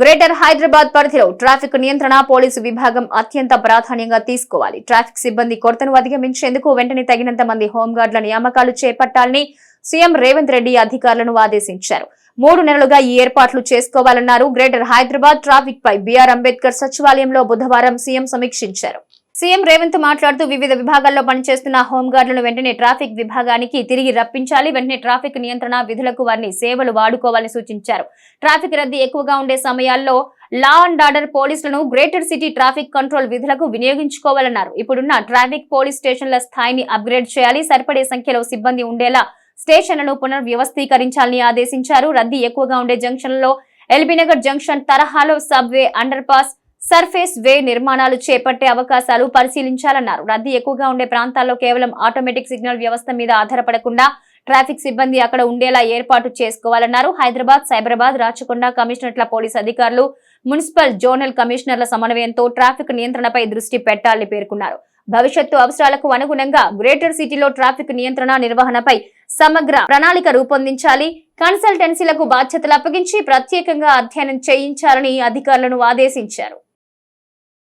Greater Hyderabad పరిధిలో traffic నియంత్రణ police విభాగం అత్యంత ప్రాధాన్యంగా తీసుకోవాలి. ట్రాఫిక్ సిబ్బంది కొరతను అధిగమించేందుకు వెంటనే తగినంత మంది హోంగార్డుల నియామకాలు చేపట్టాలని సీఎం రేవంత్ రెడ్డి అధికారులను ఆదేశించారు. మూడు నెలలుగా ఈ ఏర్పాట్లు చేసుకోవాలన్నారు గ్రేటర్ హైదరాబాద్ ట్రాఫిక్ పై బీఆర్ అంబేద్కర్ సచివాలయంలో బుధవారం సీఎం సమీక్షించారు. సీఎం రేవంత్ మాట్లాడుతూ వివిధ విభాగాల్లో పనిచేస్తున్న హోంగార్డులను వెంటనే ట్రాఫిక్ విభాగానికి తిరిగి రప్పించాలి. వెంటనే ట్రాఫిక్ నియంత్రణ విధులకు వారిని సేవలు వాడుకోవాలని సూచించారు. ట్రాఫిక్ రద్దీ ఎక్కువగా ఉండే సమయాల్లో లా అండ్ ఆర్డర్ పోలీసులను గ్రేటర్ సిటీ ట్రాఫిక్ కంట్రోల్ విధులకు వినియోగించుకోవాలన్నారు. ఇప్పుడున్న ట్రాఫిక్ పోలీస్ స్టేషన్ల స్థాయిని అప్గ్రేడ్ చేయాలి. సరిపడే సంఖ్యలో సిబ్బంది ఉండేలా స్టేషన్లను పునర్వ్యవస్థీకరించాలని ఆదేశించారు. రద్దీ ఎక్కువగా ఉండే జంక్షన్లలో ఎల్బీనగర్ జంక్షన్ తరహాలో subway underpass surface way నిర్మాణాలు చేపట్టే అవకాశాలు పరిశీలించాలన్నారు. రద్దీ ఎక్కువగా ఉండే ప్రాంతాల్లో కేవలం ఆటోమేటిక్ సిగ్నల్ వ్యవస్థ మీద ఆధారపడకుండా ట్రాఫిక్ సిబ్బంది అక్కడ ఉండేలా ఏర్పాటు చేసుకోవాలన్నారు. హైదరాబాద్ సైబరాబాద్ రాచకొండ కమిషనర్ల పోలీస్ అధికారులు మున్సిపల్ జోనల్ కమిషనర్ల సమన్వయంతో ట్రాఫిక్ నియంత్రణపై దృష్టి పెట్టాలని పేర్కొన్నారు. భవిష్యత్తు అవసరాలకు అనుగుణంగా గ్రేటర్ సిటీలో ట్రాఫిక్ నియంత్రణ నిర్వహణపై సమగ్ర ప్రణాళిక రూపొందించాలి. కన్సల్టెన్సీలకు బాధ్యతలు అప్పగించి ప్రత్యేకంగా అధ్యయనం చేయించాలని అధికారులను ఆదేశించారు.